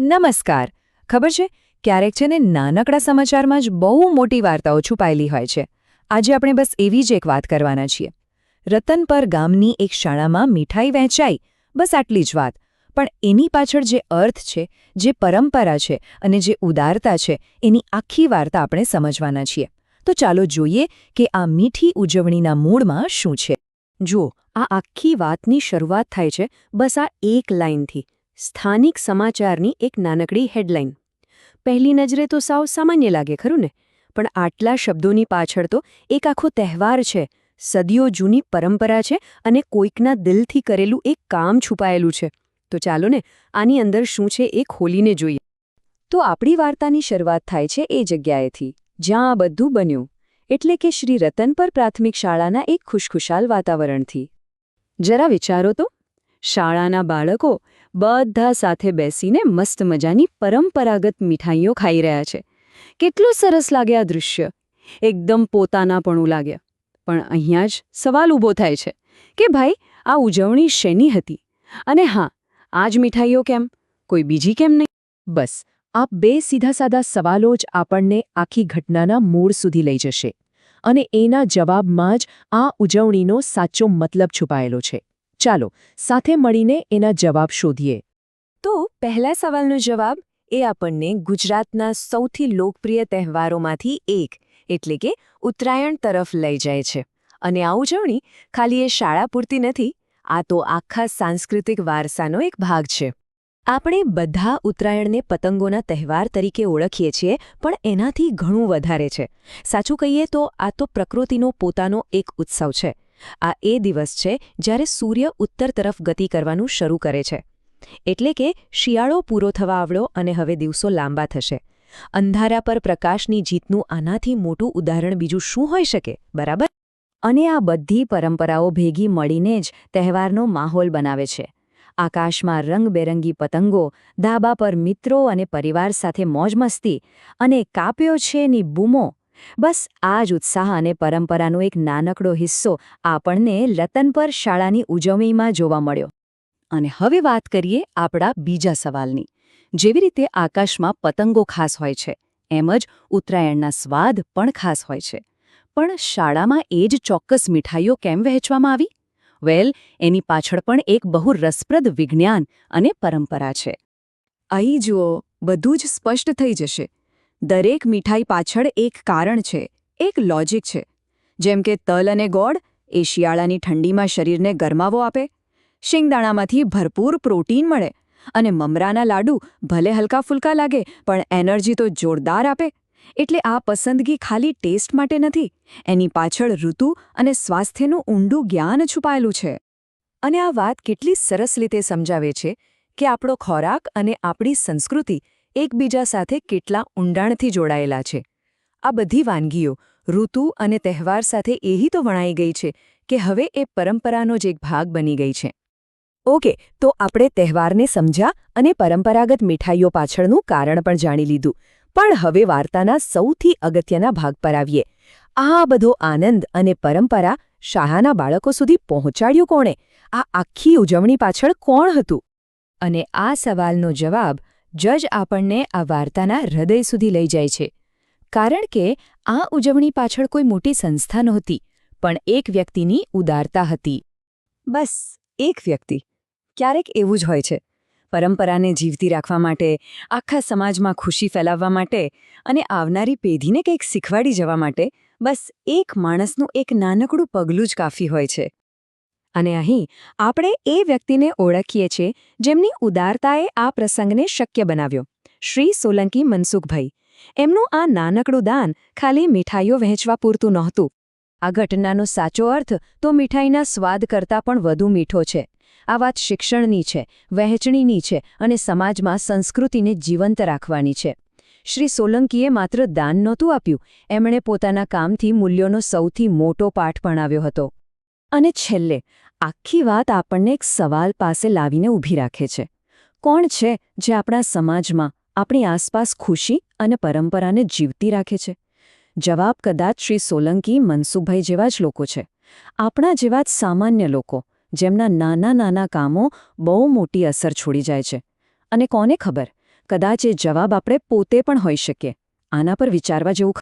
નમસ્કાર. ખબર છે? ક્યારેક છે ને નાનકડા સમાચારમાં જ બહુ મોટી વાર્તાઓ છુપાયેલી હોય છે. આજે આપણે બસ એવી જ એક વાત કરવાના છીએ. રતનપર ગામની એક શાળામાં મીઠાઈ વહેંચાઈ, બસ આટલી જ વાત. પણ એની પાછળ જે અર્થ છે, જે પરંપરા છે અને જે ઉદારતા છે, એની આખી વાર્તા આપણે સમજવાના છીએ. તો ચાલો જોઈએ કે આ મીઠી ઉજવણીના મૂળમાં શું છે. જુઓ, આ આખી વાતની શરૂઆત થાય છે બસ આ એક લાઇનથી સ્થાનિક સમાચારની એક નાનકડી હેડલાઇન. પહેલી નજરે તો સાવ સામાન્ય લાગે, ખરું ને? પણ આટલા શબ્દોની પાછળ તો એક આખો તહેવાર છે, સદીઓ જૂની પરંપરા છે અને કોઈકના દિલથી કરેલું એક કામ છુપાયેલું છે. તો ચાલો ને, આની અંદર શું છે એ ખોલીને જોઈએ. તો આપણી વાર્તાની શરૂઆત થાય છે એ જગ્યાએથી. જ્યાં આ બધું બન્યું. એટલે કે શ્રી રતનપર પ્રાથમિક શાળાના એક ખુશખુશાલ વાતાવરણથી. જરા વિચારો તો. શાળાના બાળકો બધા સાથે બેસીને મસ્ત મજાની પરંપરાગત મીઠાઈઓ ખાઈ રહ્યા છે. કેટલું સરસ લાગે આ દૃશ્ય. એકદમ પોતાનાપણું લાગે. પણ અહીંયા જ સવાલ ઊભો થાય છે કે ભાઈ, આ ઉજવણી શેની હતી? અને હા આ જ મીઠાઈઓ કેમ? કોઈ બીજી કેમ નહીં? બસ આ બે સીધા સાદા સવાલો જ આપણને આખી ઘટનાના મૂળ સુધી લઈ જશે. અને એના જવાબમાં જ આ ઉજવણીનો સાચો મતલબ છુપાયેલો છે. ચાલો, સાથે મળીને એના જવાબ શોધીએ. તો, પહેલા સવાલનો જવાબ એ આપણને ગુજરાતના સૌથી લોકપ્રિય તહેવારોમાંથી એક, એટલે કે ઉત્તરાયણ તરફ લઈ જાય છે. અને આ ઉજવણી ખાલી એ શાળા પૂરતી નથી, આ તો આખા સાંસ્કૃતિક વારસાનો એક ભાગ છે. આપણે બધા ઉત્તરાયણને પતંગોના તહેવાર તરીકે ઓળખીએ છીએ, પણ એનાથી ઘણું વધારે છે. સાચું કહીએ તો આ તો પ્રકૃતિનો પોતાનો એક ઉત્સવ છે. આ એ દિવસ છે જ્યારે સૂર્ય ઉત્તર તરફ ગતિ કરવાનું શરૂ કરે છે. એટલે કે શિયાળો પૂરો થવા આવડો અને હવે દિવસો લાંબા થશે. અંધારા પર પ્રકાશની જીતનું આનાથી મોટું ઉદાહરણ બીજું શું હોઈ શકે? બરાબર? અને આ બધી પરંપરાઓ ભેગી મળીને જ તહેવારનો માહોલ બનાવે છે. આકાશમાં રંગબેરંગી પતંગો, ધાબા પર મિત્રો અને પરિવાર સાથે મોજમસ્તી અને કાપ્યો છે ની બૂમો બસ આ જ ઉત્સાહ અને પરંપરાનો એક નાનકડો હિસ્સો આપણને રતનપર શાળાની ઉજવણીમાં જોવા મળ્યો. અને હવે વાત કરીએ આપણા બીજા સવાલની. જેવી રીતે આકાશમાં પતંગો ખાસ હોય છે, એમ જ ઉત્તરાયણના સ્વાદ પણ ખાસ હોય છે. પણ શાળામાં એ જ ચોક્કસ મીઠાઈઓ કેમ વહેંચવામાં આવી? વેલ, એની પાછળ પણ એક બહુ રસપ્રદ વિજ્ઞાન અને પરંપરા છે. અહીં જુઓ, બધું જ સ્પષ્ટ થઈ જશે. દરેક મીઠાઈ પાછળ એક કારણ છે, એક લોજિક છે. જેમ કે તલ અને ગોળ એ શિયાળાની ઠંડીમાં શરીરને ગરમાવો આપે, શિંગદાણામાંથી ભરપૂર પ્રોટીન મળે અને મમરાના લાડુ ભલે હલકા ફુલકા લાગે, પણ એનર્જી તો જોરદાર આપે. એટલે આ પસંદગી ખાલી ટેસ્ટ માટે નથી, એની પાછળ ઋતુ અને સ્વાસ્થ્યનું ઊંડું જ્ઞાન છુપાયેલું છે. અને આ વાત કેટલી સરસ રીતે સમજાવે છે કે આપણો ખોરાક અને આપણી સંસ્કૃતિ એકબીજા સાથે કેટલા ઊંડાણથી જોડાયેલા છે. આ બધી વાનગીઓ, ઋતુ અને તહેવાર સાથે એહી તો વણાઈ ગઈ છે કે હવે એ પરંપરાનો જ એક ભાગ બની ગઈ છે. ઓકે, તો આપણે તહેવારને સમજ્યા અને પરંપરાગત મીઠાઈઓ પાછળનું કારણ પણ જાણી લીધું. પણ હવે વાર્તાના સૌથી અગત્યના ભાગ પર આવીએ. આ બધો આનંદ અને પરંપરા શાળાના બાળકો સુધી પહોંચાડ્યું કોણે? આ આખી ઉજવણી પાછળ કોણ હતું? અને આ સવાલનો જવાબ જજ આપણને આ વાર્તાના હૃદય સુધી લઈ જાય છે. કારણ કે આ ઉજવણી પાછળ કોઈ મોટી સંસ્થા નહોતી, પણ એક વ્યક્તિની ઉદારતા હતી. બસ, એક વ્યક્તિ. ક્યારેક એવું જ હોય છે. પરંપરાને જીવતી રાખવા માટે, આખા સમાજમાં ખુશી ફેલાવવા માટે અને આવનારી પેઢીને કંઈક શીખવાડી જવા માટે, બસ એક માણસનું એક નાનકડું પગલું જ કાફી હોય છે. અને અહીં આપણે એ વ્યક્તિને ઓળખીએ છીએ જેમની ઉદારતાએ આ પ્રસંગને શક્ય બનાવ્યો. શ્રી સોલંકી મનસુખભાઈ. એમનું આ નાનકડું દાન ખાલી મીઠાઈઓ વહેંચવા પૂરતું નહોતું. આ ઘટનાનો સાચો અર્થ તો મીઠાઈના સ્વાદ કરતાં પણ વધુ મીઠો છે. આ વાત શિક્ષણની છે, વહેંચણીની છે અને સમાજમાં સંસ્કૃતિને જીવંત રાખવાની છે. શ્રી સોલંકીએ માત્ર દાન નહોતું આપ્યું, એમણે પોતાના કામથી મૂલ્યોનો સૌથી મોટો પાઠ ભણાવ્યો હતો. અને છેલ્લે આખી વાત આપણને એક સવાલ પાસે લાવીને ઊભી રાખે છે. કોણ છે જે આપણા સમાજમાં આપણી આસપાસ ખુશી અને પરંપરાને જીવતી રાખે છે? જવાબ કદાચ શ્રી સોલંકી, મનસુખભાઈ જેવા જ લોકો છે. આપણા જેવા જ સામાન્ય લોકો, જેમના નાના નાના કામો બહુ મોટી અસર છોડી જાય છે. અને કોને ખબર? કદાચ એ જવાબ આપણે પોતે પણ હોઈ શકીએ. આના પર વિચારવા જેવું